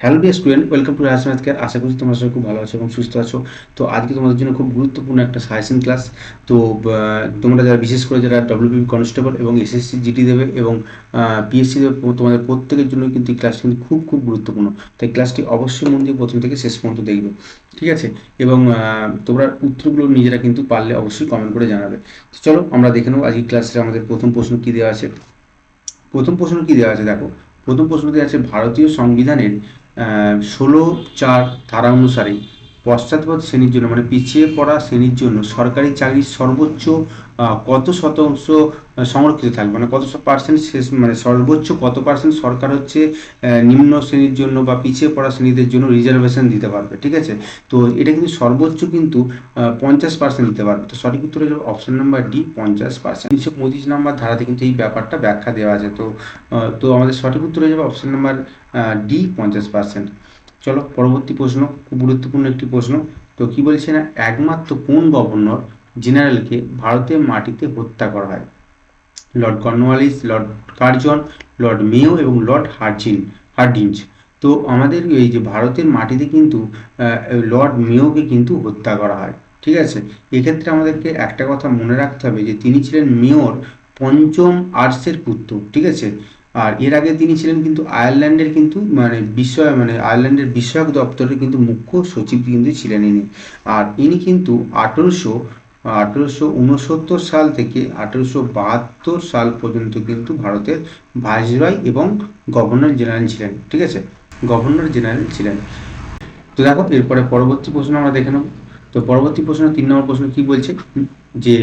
Hello dear student welcome to Raj care আশা করি তোমরা সবাই খুব ভালো আছো এবং সুস্থ আছো। তো আজকে তোমাদের জন্য খুব গুরুত্বপূর্ণ একটা সাজেশন ক্লাস তো তোমরা যারা বিশেষ করে যারা ডব্লিউবি কনস্টেবল এবং এসএসসি জিটি দেবে এবং পিএসসি দেবে তোমাদের প্রত্যেকের জন্য কিন্তু এই ক্লাসটি কিন্তু খুব খুব গুরুত্বপূর্ণ। তাই ক্লাসটি অবশ্যই মন দিয়ে প্রথম থেকে শেষ পর্যন্ত দেখবে। ঠিক আছে? এবং তোমরা উত্তরগুলো নিজেরা কিন্তু পারলে অবশ্যই কমেন্ট করে জানাবে। তো চলো আমরা দেখে নেব আজকে ক্লাসে আমাদের প্রথম প্রশ্ন কী দেওয়া আছে। প্রথম প্রশ্ন কী দেওয়া আছে দেখো। প্রথম প্রশ্নটি আছে? ভারতীয় সংবিধানের ষোলো চার ধারা অনুসারে পশ্চাৎপদ শ্রেণির জন্য মানে পিছিয়ে পড়া শ্রেণির জন্য সরকারি চাকরির সর্বোচ্চ কত শতাংশ সংরক্ষিত থাকবে? মানে কত পার্সেন্ট শেষ মানে সর্বোচ্চ কত পার্সেন্ট সরকার হচ্ছে নিম্ন শ্রেণির জন্য বা পিছিয়ে পড়া শ্রেণীদের জন্য রিজার্ভেশন দিতে পারবে? ঠিক আছে? তো এটা কিন্তু সর্বোচ্চ কিন্তু পঞ্চাশ পার্সেন্ট দিতে পারবে। তো সঠিক উত্তর হলো অপশন নাম্বার ডি পঞ্চাশ পার্সেন্ট তিনশো পঁচিশ নাম্বার ধারাতে কিন্তু এই ব্যাপারটা ব্যাখ্যা দেওয়া আছে। তো তো আমাদের সঠিক উত্তর হয়ে যাবে অপশন নাম্বার ডি পঞ্চাশ পার্সেন্ট চলো, পরবর্তী প্রশ্ন, খুব গুরুত্বপূর্ণ একটি প্রশ্ন। তো কি বলছে না, একমাত্র কোন গভর্নর জেনারেলকে ভারতের মাটিতে হত্যা করা হয়? Lord Cornwallis, Lord Curzon, Lord Mayo এবং লর্ড হার্জিন হার্ডিঞ্জ। তো আমাদের এই যে ভারতের মাটিতে কিন্তু লর্ড মেয়োকে কিন্তু হত্যা করা হয়, ঠিক আছে? এক্ষেত্রে আমাদেরকে একটা কথা মনে রাখতে হবে যে, তিনি ছিলেন মেয়র পঞ্চম আর্টসের পুত্র, ঠিক আছে? আর এর আগে তিনি ছিলেন কিন্তু আয়ারল্যান্ডের কিন্তু মানে বিষয় মানে আয়ারল্যান্ডের বিষয়ক দপ্তরের কিন্তু মুখ্য সচিব কিন্তু ছিলেন ইনি। আর ইনি কিন্তু আঠেরোশো আঠেরোশো উনসত্তর সাল থেকে আঠেরোশো বাহাত্তর সাল পর্যন্ত কিন্তু ভারতের ভাইসরয় এবং গভর্নর জেনারেল ছিলেন, ঠিক আছে? গভর্নর জেনারেল ছিলেন। তো দেখো, এরপরে পরবর্তী প্রশ্ন আমরা দেখে নেব। তো পরবর্তী প্রশ্ন, তিন নম্বর প্রশ্ন কি বলছে? যে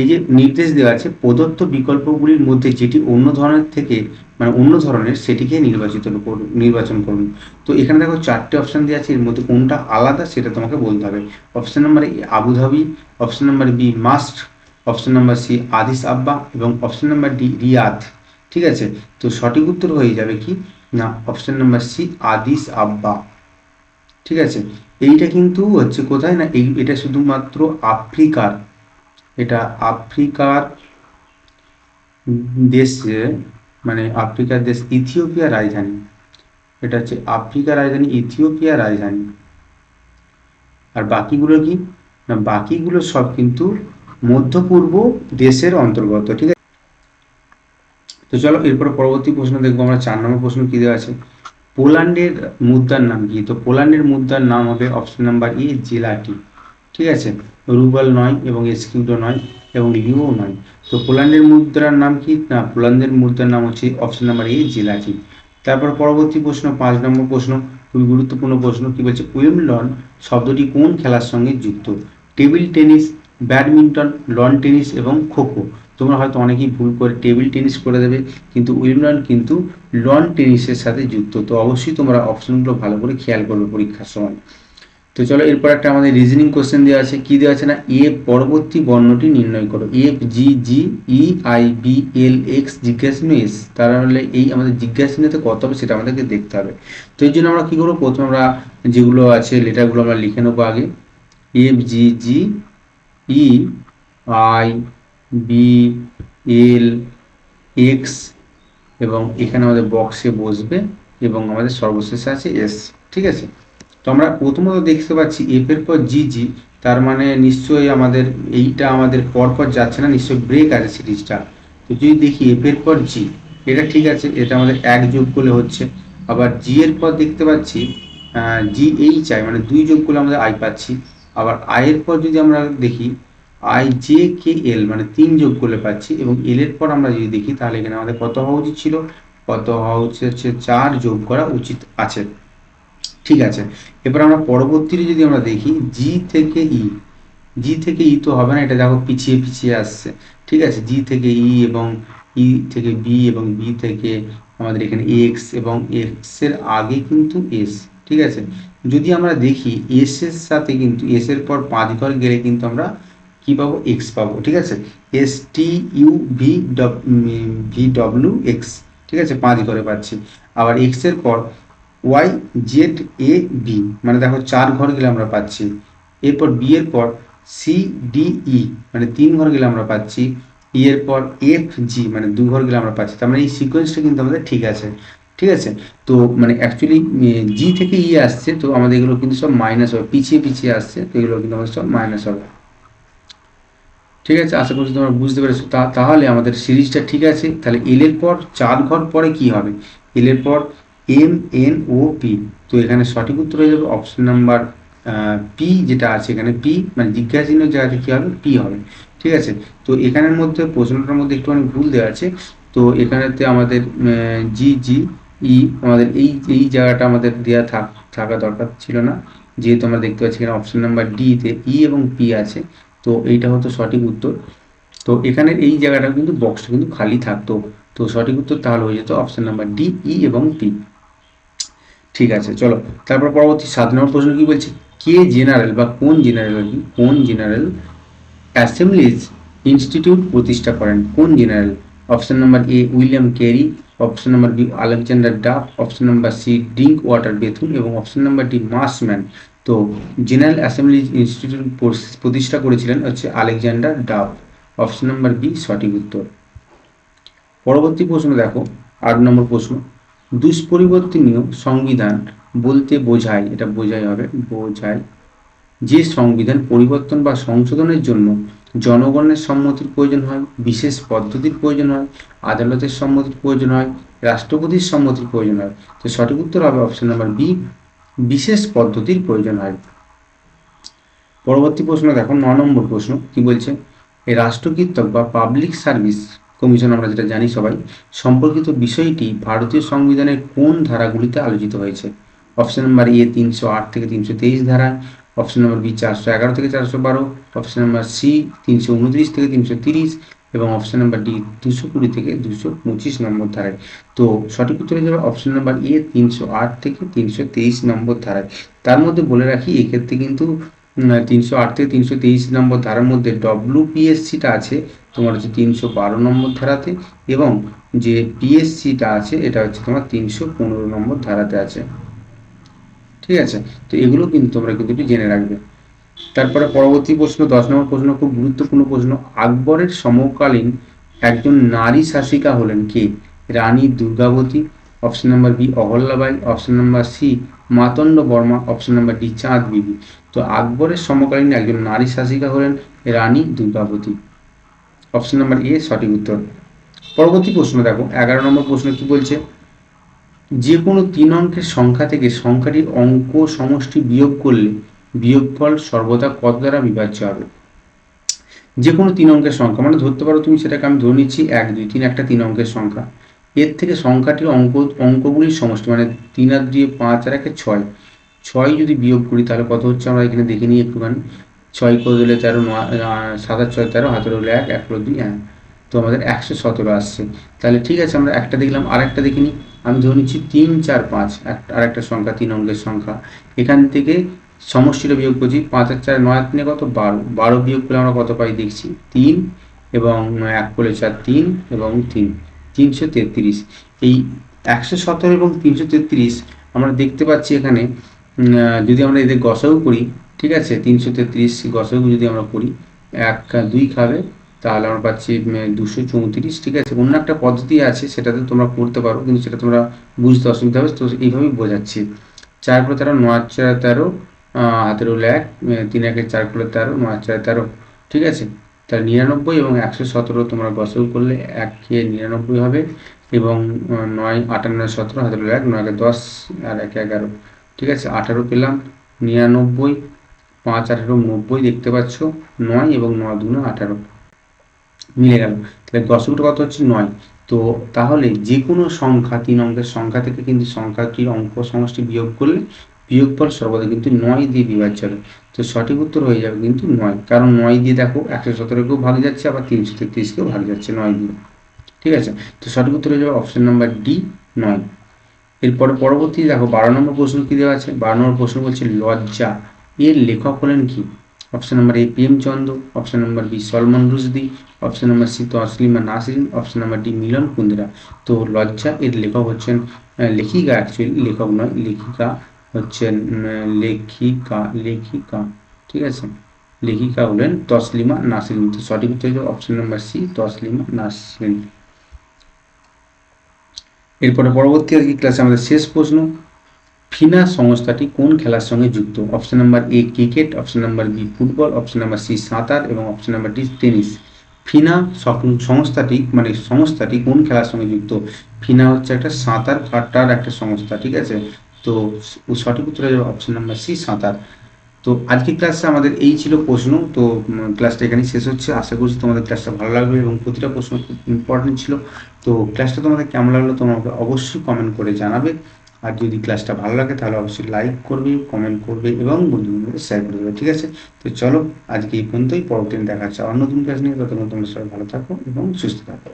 এই যে নির্দেশ দেওয়া আছে, প্রদত্ত বিকল্পগুলির মধ্যে যেটি অন্য ধরনের থেকে মানে অন্য ধরনের সেটিকে নির্বাচিত করুন, নির্বাচন করুন। তো এখানে দেখো চারটে অপশন দেওয়া আছে, এর মধ্যে কোনটা আলাদা সেটা তোমাকে বলতে হবে। Option number A Abu Dhabi option number B must option number C Addis Ababa, এবং অপশন নাম্বার ডি রিয়াদ। ঠিক আছে? তো সঠিক উত্তর হয়ে যাবে কি? না অপশন নাম্বার সি আদিস আব্বা। ঠিক আছে? এইটা কিন্তু হচ্ছে কোথায় না, এই, এটা শুধুমাত্র আফ্রিকার, এটা আফ্রিকার দেশে মানে আফ্রিকার দেশ ইথিওপিয়ার রাজধানী, এটা হচ্ছে আফ্রিকার রাজধানী ইথিওপিয়ার রাজধানী। আর বাকিগুলো কি? না, বাকিগুলো সব কিন্তু মধ্য পূর্ব দেশের অন্তর্গত, ঠিক আছে? তো চলো, এরপর পরবর্তী প্রশ্ন দেখব, আমরা চার নম্বর প্রশ্ন কি দেওয়া আছে? পোল্যান্ডের মুদ্রার নাম কি? তো পোল্যান্ডের মুদ্রার নাম হবে অপশন নাম্বার এ জেলাটি। ঠিক আছে? রুবেল নয় এবং এসকিউডো নয় এবং লিও নয়। তো পোল্যান্ডের মুদ্রার নাম কি? না, পোল্যান্ডের মুদ্রার নাম হচ্ছে অপশন নাম্বার এ জেলাটি। তারপর পরবর্তী প্রশ্ন, পাঁচ নম্বর প্রশ্ন, খুবই গুরুত্বপূর্ণ প্রশ্ন, কি বলছে? উইমলন শব্দটি কোন খেলার সঙ্গে যুক্ত? Table tennis, badminton, lawn tennis এবং খোখো। তোমরা হয়তো অনেকেই ভুল করে টেবিল টেনিস করে দেবে, কিন্তু উইমলন কিন্তু লন টেনিসের সাথে যুক্ত। তো অবশ্যই তোমরা অপশনগুলো ভালো করে খেয়াল করবে পরীক্ষার সময়। তো চলো, এরপর একটা আমাদের রিজনিং কোশ্চেন দেওয়া আছে। কি দেওয়া আছে না? এ পরবর্তী বর্ণটি নির্ণয় করো। F G G E I B L X জিজ্ঞাসন S. তার হলে এই আমাদের জিজ্ঞাসনীতে কত হবে সেটা আমাদেরকে দেখতে হবে। তো এই জন্য আমরা কি করব? প্রথমে আমরা যেগুলো আছে লেটারগুলো আমরা লিখে নেব আগে। F G G E I B L X এবং এখানে আমাদের বক্সে বসবে এবং আমাদের সর্বশেষে আছে এস ঠিক আছে? তো আমরা প্রথমত দেখতে পাচ্ছি এফ এর পর জি জি তার মানে নিশ্চয়ই আমাদের এইটা আমাদের পর পর যাচ্ছে না, নিশ্চয়ই ব্রেক আছে সিরিজটা। তো যদি দেখি এফ এর পর জি এটা ঠিক আছে, এটা আমাদের এক যোগ করলে হচ্ছে। আবার জি এর পর দেখতে পাচ্ছি জি এইচ আই মানে দুই যোগ করলে আমাদের আই পাচ্ছি। আবার আই এর পর যদি আমরা দেখি আই জে কে এল মানে তিন যোগ করলে পাচ্ছি, এবং এল এর পর আমরা যদি দেখি, তাহলে এখানে আমাদের কত হওয়া উচিত ছিল? কত হওয়া উচিত হচ্ছে চার যোগ করা উচিত আছে। ঠিক আছে। এবার আমরা পরবর্তীতে যদি আমরা দেখি জি থেকে ই জি থেকে ই তো হবে না, এটা দেখো পিছিয়ে পিছিয়ে আসছে। ঠিক আছে জি থেকে ই এবং ই থেকে বি এবং বি থেকে আমাদের এখানে এক্স এবং এক্সের আগে কিন্তু এস ঠিক আছে? যদি আমরা দেখি এস এর সাথে কিন্তু এস এর পর পাঁচ ঘর গেলে কিন্তু আমরা কি পাবো? এক্স পাবো, ঠিক আছে? S T U V V W X ঠিক আছে? পাঁচ ঘরে পাচ্ছি। আবার এক্সের পর ওয়াই জেড এ বি মানে দেখো চার ঘর গেলে আমরা পাচ্ছি। এরপর বি এর পর সি ডি ই মানে তিন ঘর গেলে আমরা পাচ্ছি। ই এর পর এফ জি মানে দু ঘর গেলে আমরা পাচ্ছি। তার মানে এই সিকোয়েন্সটা কিন্তু আমাদের ঠিক আছে। ঠিক আছে? তো মানে অ্যাকচুয়ালি জি থেকে ই আসছে, তো আমাদের এগুলো কিন্তু সব মাইনাস হবে, পিছিয়ে পিছিয়ে আসছে, তো এগুলো কিন্তু আমাদের সব মাইনাস হবে। ঠিক আছে? আশা করছি তোমরা বুঝতে পেরেছ। তা, তাহলে আমাদের সিরিজটা ঠিক আছে? তাহলে এল এর পর চার ঘর পরে কি হবে? এল এর পর এম এন ও পি তো এখানে সঠিক উত্তর হয়ে যাবে অপশন নাম্বার পি যেটা আছে এখানে পি মানে জিজ্ঞাসীনের জায়গাতে কী হবে? পি হবে। ঠিক আছে? তো এখানের মধ্যে, প্রশ্নটার মধ্যে একটুখানি ভুল দেওয়া আছে। তো এখানেতে আমাদের জি জি ই আমাদের এই এই জায়গাটা আমাদের দেওয়া থাক, থাকা দরকার ছিল না। যেহেতু আমরা দেখতে পাচ্ছি এখানে অপশন নাম্বার ডিতে ই এবং পি আছে। তো এইটা হতো সঠিক উত্তর। তো এখানে এই জায়গাটা কিন্তু বক্সটা কিন্তু খালি থাকতো। তো সঠিক উত্তর তাহলে হয়ে যেত অপশন নাম্বার ডি ই এবং পি ঠিক আছে, চলো। তারপর পরবর্তী সাত নম্বর প্রশ্ন কি বলছে? কে জেনারেল বা কোন জেনারেল কোন জেনারেল অ্যাসেম্বলিজ ইনস্টিটিউট প্রতিষ্ঠা করেন? কোন general? Option number A William Carey option number B Alexander Duff option number C Drinkwater Bethune এবং অপশন নাম্বার ডি মাসম্যান তো জেনারেল অ্যাসেম্বলি ইনস্টিটিউট প্রতিষ্ঠা করেছিলেন হচ্ছে Alexander Duff option number B, সঠিক উত্তর। পরবর্তী প্রশ্ন দেখো, আট নম্বর প্রশ্ন। দুষ্পরিবর্তনীয় সংবিধান বলতে বোঝায়, এটা বোঝাই হবে, বোঝায়। যে সংবিধান পরিবর্তন বা সংশোধনের জন্য জনগণের সম্মতির প্রয়োজন হয়, বিশেষ পদ্ধতির প্রয়োজন হয়, আদালতের সম্মতির প্রয়োজন হয়, রাষ্ট্রপতির সম্মতির প্রয়োজন হয়। তো সঠিক উত্তর হবে অপশন নাম্বার বি বিশেষ পদ্ধতির প্রয়োজন হয়। পরবর্তী প্রশ্ন দেখো, ন নম্বর প্রশ্ন, কি বলছে? এই রাষ্ট্রকীর্তক বা পাবলিক সার্ভিস কমিশন আমরা যেটা জানি সবাই, সম্পর্কিত বিষয়টি ভারতীয় সংবিধানের কোন ধারাগুলিতে আলোচিত হয়েছে? অপশন নাম্বার এ তিনশো আট থেকে তিনশো তেইশ ধারা অপশন নাম্বার বি চারশো এগারো থেকে চারশো বারো অপশন নাম্বার সি তিনশো উনত্রিশ থেকে তিনশো তিরিশ এবং অপশন নাম্বার ডি দুশো কুড়ি থেকে দুশো পঁচিশ নম্বর ধারায়। তো সঠিক উত্তর হয়ে যাবে অপশন নাম্বার এ তিনশো আট থেকে তিনশো তেইশ নম্বর ধারায়। তার মধ্যে বলে রাখি, এক্ষেত্রে কিন্তু তিনশো আট থেকে তিনশো তেইশ নম্বর ধারার মধ্যে ডব্লিউপিএসসিটা আছে, তোমার হচ্ছে তিনশো বারো নম্বর ধারাতে, এবং যে পিএসসিটা আছে, এটা হচ্ছে তোমার তিনশো পনেরো নম্বর ধারাতে আছে। ঠিক আছে? তো এগুলো কিন্তু তোমরা কিন্তু একটু জেনে রাখবে। তারপরে পরবর্তী প্রশ্ন, দশ নম্বর প্রশ্ন, খুব গুরুত্বপূর্ণ প্রশ্ন, আকবরের সমকালীন একজন নারী শাসিকা হলেন কে? Rani Durgavati option number B Ahilyabai option number C Marthanda Varma option number D Chand Bibi তো আকবরের সমকালীন একজন নারী শাসিকা হলেন Rani Durgavati. Option number A সঠিক উত্তর। পরবর্তী প্রশ্ন দেখো, এগারো নম্বর প্রশ্ন কি বলছে? যে কোনো তিন অঙ্কের সংখ্যা থেকে সংখ্যাটির অঙ্ক সমষ্টি বিয়োগ করলে বিয়োগফল সর্বদা কত দ্বারা বিভাজ্য হবে? যে কোনো তিন অঙ্কের সংখ্যা মানে ধরতে পারো তুমি সেটাকে আমি ধরে নিচ্ছি এক, দুই, তিন, একটা তিন অঙ্কের সংখ্যা। এর থেকে সংখ্যাটির অঙ্ক, অঙ্কগুলির সমষ্টি মানে তিন আর দুই পাঁচ আর একে ছয়। ছয় যদি বিয়োগ করি, তাহলে কত হচ্ছে আমরা এখানে দেখে নিই একটুখানি। ছয় করে দিলে তেরো সাত আর ছয় তেরো, হাতের হলে এক এক হলো দুই হ্যাঁ। তো আমাদের একশো সতেরো আসছে। তাহলে ঠিক আছে, আমরা একটা দেখলাম আর একটা দেখিনি আমি ধরে নিচ্ছি তিন, চার, পাঁচ আর একটা সংখ্যা, তিন অঙ্কের সংখ্যা। এখান থেকে সমষ্টিটা বিয়োগ করছি পাঁচ আর চার নয় তিনে কত? বারো। বারো বিয়োগ করলে আমরা কত পাই দেখছি? তিন এবং এক করলে চার তিন এবং তিন। তিনশো তেত্রিশ। এই একশো সতেরো এবং তিনশো তেত্রিশ আমরা দেখতে পাচ্ছি এখানে যদি আমরা এদের গসাও করি, ঠিক আছে? তিনশো তেত্রিশ গসাগু যদি আমরা করি, এক দুই খাবে, তাহলে আমরা পাচ্ছি দুশো চৌত্রিশ, ঠিক আছে? অন্য একটা পদ্ধতি আছে, সেটাতে তোমরা করতে পারো, কিন্তু সেটা তোমরা বুঝতে অসুবিধা হবে, তো এইভাবেই বোঝাচ্ছি। চার করে তেরো নয়, চার তেরো হাতের হলো এক তিন একের চার করে তেরো, নয় চার তেরো। ঠিক আছে? তাহলে নিরানব্বই এবং একশো সতেরো তোমরা গসল করলে এক খেয়ে নিরানব্বই হবে এবং নয়, আটান্ন, সতেরো, হাতের হলো এক, নয় দশ আর এক এগারো। ঠিক আছে? আঠারো পেলাম, নিরানব্বই, পাঁচ, আঠারো, নব্বই দেখতে পাচ্ছ, নয় এবং নয় দুনো আঠারো। মিলে গেল। তাহলে দশমিকটা কত হচ্ছে? নয়। তো তাহলে যে কোনো সংখ্যা, তিন অঙ্কের সংখ্যা থেকে কিন্তু সংখ্যাটির অঙ্ক সমষ্টি বিয়োগ করলে বিয়োগফল সর্বদা কিন্তু নয় দিয়ে বিভাজ্য হবে তো সঠিক উত্তর হয়ে যাবে কিন্তু নয়। কারণ নয় দিয়ে দেখো, একশো সতেরোকেও ভাগ যাচ্ছে, আবার তিনশো তেত্রিশকেও ভাগ যাচ্ছে নয় দিয়ে। ঠিক আছে? তো সঠিক উত্তর হয়ে যাবে অপশন নাম্বার ডি নয়। এরপরে পরবর্তী দেখো, বারো নম্বর প্রশ্ন কি দেওয়া আছে? বারো নম্বর প্রশ্ন বলছে লজ্জা। এর লেখক হলেন কি? Option number A P M Chanda option number B Salman Rushdie option number C Taslima Nasrin option number D Milan Kundera তো লজ্জা এর লেখক হচ্ছেন লেখিকা অ্যাকচুয়ালি লেখক নয়, লেখিকা হচ্ছেন লেখিকা লেখিকা, ঠিক আছে? লেখিকা হলেন তসলিমা নাসরিন। তো সঠিক উত্তর option number C Taslima Nasrin. এরপরে পরবর্তী আজকে ক্লাসে আমাদের শেষ প্রশ্ন, ফিনা সংস্থাটি কোন খেলার সঙ্গে যুক্ত? Option number A cricket option number B football option number C সাঁতার, এবং option number D tennis FINA সংস্থাটি মানে সংস্থাটি কোন খেলার সঙ্গে যুক্ত? ফিনা হচ্ছে একটা সাঁতার কাটার একটা সংস্থা, ঠিক আছে? তো সঠিক উত্তর অপশন নাম্বার সি সাঁতার। তো আজকে ক্লাসে আমাদের এই ছিল প্রশ্ন। তো ক্লাসটা এখানেই শেষ হচ্ছে। আশা করছি তোমাদের ক্লাসটা ভালো লাগবে এবং প্রতিটা প্রশ্ন খুব ইম্পর্টেন্ট ছিল। তো ক্লাসটা তোমাদের কেমন লাগল তোমাকে অবশ্যই কমেন্ট করে জানাবে। আর যদি ক্লাসটা ভালো লাগে তাহলে অবশ্যই লাইক করবে কমেন্ট করবে এবং বন্ধু বান্ধবদের শেয়ার করে দেবে, ঠিক আছে? তো চলো, আজকে এই পর্যন্তই। পরবর্তী দেখা হচ্ছে আর নতুন ক্লাস নিয়ে। ততক্ষণ তোমরা সবাই ভালো থাকো এবং সুস্থ থাকো।